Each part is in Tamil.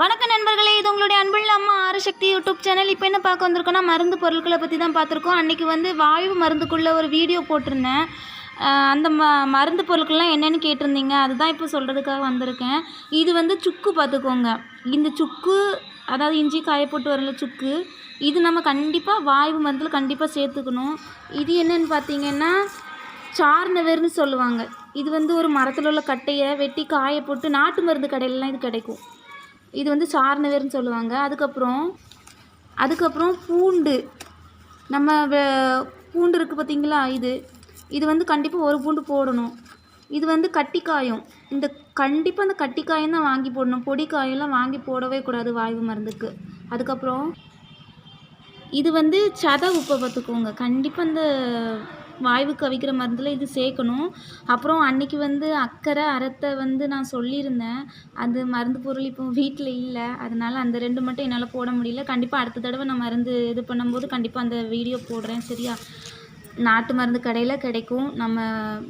வணக்கம் நண்பர்களே இது உங்களுடைய அன்புள்ள அம்மா ஆரசக்தி யூடியூப் சேனல். இப்போ என்ன பார்க்க வந்திருக்கோம்னா மருந்து பொருட்களை பற்றி தான் பார்த்துருக்கோம். அன்றைக்கி வந்து வாயு மருந்துக்குள்ளே ஒரு வீடியோ போட்டிருந்தேன். அந்த ம மருந்து பொருட்கள்லாம் என்னென்னு கேட்டிருந்தீங்க. அதுதான் இப்போ சொல்கிறதுக்காக வந்திருக்கேன். இது வந்து சுக்கு பார்த்துக்கோங்க. இந்த சுக்கு அதாவது இஞ்சி காய போட்டு வரல சுக்கு இது நம்ம கண்டிப்பாக வாயு மருந்தில் கண்டிப்பாக சேர்த்துக்கணும். இது என்னென்னு பார்த்தீங்கன்னா சார்னவேர்னு சொல்லுவாங்க. இது வந்து ஒரு மரத்தில் உள்ள கட்டையை வெட்டி காய போட்டு நாட்டு மருந்து கடையிலலாம் இது கிடைக்கும். இது வந்து சார்ந்தவேர்னு சொல்லுவாங்க. அதுக்கப்புறம் அதுக்கப்புறம் பூண்டு. நம்ம பூண்டு இருக்குது பார்த்திங்களா இது. இது வந்து கண்டிப்பாக ஒரு பூண்டு போடணும். இது வந்து கட்டிக்காயம். இந்த கண்டிப்பாக அந்த கட்டிக்காயம் தான் வாங்கி போடணும். பொடி காயெல்லாம் வாங்கி போடவே கூடாது வாய்வு மருந்துக்கு. அதுக்கப்புறம் இது வந்து சத உப்பை பார்த்துக்கோங்க. கண்டிப்பாக இந்த வாய்வுக்கு அவிக்கிற மருந்தில் இது சேர்க்கணும். அப்புறம் அன்னைக்கு வந்து அக்கறை அறத்தை வந்து நான் சொல்லியிருந்தேன். அது மருந்து பொருள் இப்போ வீட்டில் இல்லை. அதனால் அந்த ரெண்டு மட்டும் என்னால் போட முடியல. கண்டிப்பாக அடுத்த தடவை நான் மருந்து இது பண்ணும்போது கண்டிப்பாக அந்த வீடியோ போடுறேன். சரியா? நாட்டு மருந்து கடையில் கிடைக்கும். நம்ம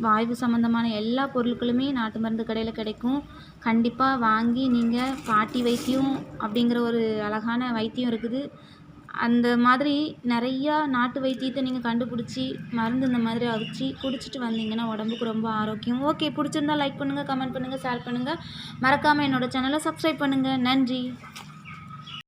வாய்வு சம்மந்தமான எல்லா பொருட்களுமே நாட்டு மருந்து கடையில் கிடைக்கும். கண்டிப்பாக வாங்கி நீங்கள் பாட்டி வைத்தியம் அப்படிங்கிற ஒரு அழகான வைத்தியம் இருக்குது. அந்த மாதிரி நிறையா நாட்டு வைத்தியத்தை நீங்கள் கண்டுபிடிச்சி மருந்து இந்த மாதிரி அவிச்சு குடிச்சிட்டு வந்தீங்கன்னா உடம்புக்கு ரொம்ப ஆரோக்கியம். ஓகே பிடிச்சிருந்தா லைக் பண்ணுங்கள் கமெண்ட் பண்ணுங்கள் ஷேர் பண்ணுங்கள் மறக்காமல் என்னோடய சேனலை சப்ஸ்கிரைப் பண்ணுங்கள் நன்றி.